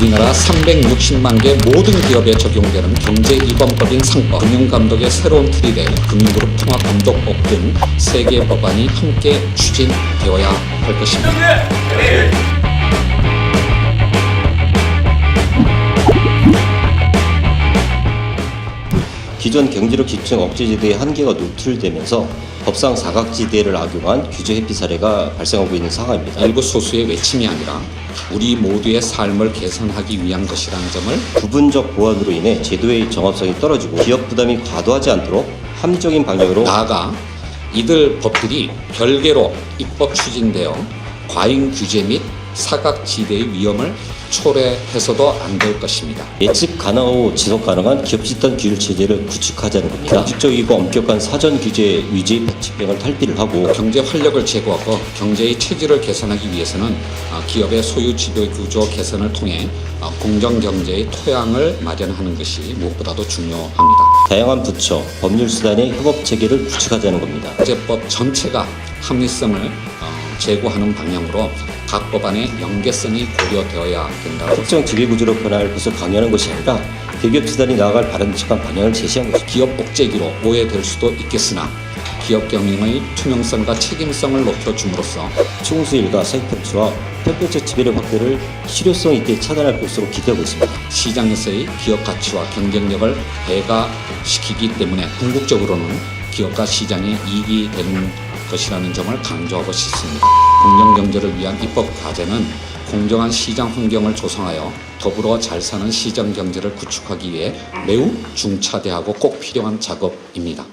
우리나라 360만 개 모든 기업에 적용되는 경제 이범법인 상법, 금융감독의 새로운 틀이 될 금융그룹 통합감독법 등 세개 법안이 함께 추진되어야 할 것입니다. 기존 경제력 집중 억제제도의 한계가 노출되면서 법상 사각지대를 악용한 규제 회피 사례가 발생하고 있는 상황입니다. 일부 소수의 외침이 아니라 우리 모두의 삶을 개선하기 위한 것이라는 점을 부분적 보완으로 인해 제도의 정합성이 떨어지고 기업 부담이 과도하지 않도록 합리적인 방향으로 나아가 이들 법들이 별개로 입법 추진되어 과잉 규제 및 사각지대의 위험을 초래해서도 안 될 것입니다. 예측 가능하고 지속 가능한 기업 집단 규율 체제를 구축하자는 겁니다. 공식적이고 엄격한 사전 규제 위제 백지병을 탈피를 하고 경제 활력을 제고하고 경제의 체질을 개선하기 위해서는 어, 기업의 소유 지배 구조 개선을 통해 어, 공정 경제의 토양을 마련하는 것이 무엇보다도 중요합니다. 다양한 부처, 법률 수단의 협업 체계를 구축하자는 겁니다. 경제법 전체가 합리성을 어, 제고하는 방향으로 각 법안의 연계성이 고려되어야 된다. 특정 지배 구조로 변화할 것을 강요하는 것이 아니라 대기업 수단이 나아갈 바람직한 방향을 제시한 것입니다. 기업 옥죄기로 오해될 수도 있겠으나 기업 경영의 투명성과 책임성을 높여줌으로써 총수 일가 사익 편취와 편법적 지배력 확대를 실효성 있게 차단할 것으로 기대하고 있습니다. 시장에서의 기업 가치와 경쟁력을 배가시키기 때문에 궁극적으로는 기업과 시장의 이익이 되는 것이라는 점을 강조하고 싶습니다. 공정 경제를 위한 입법 과제는 공정한 시장 환경을 조성하여 더불어 잘 사는 시장 경제를 구축하기 위해 매우 중차대하고 꼭 필요한 작업입니다.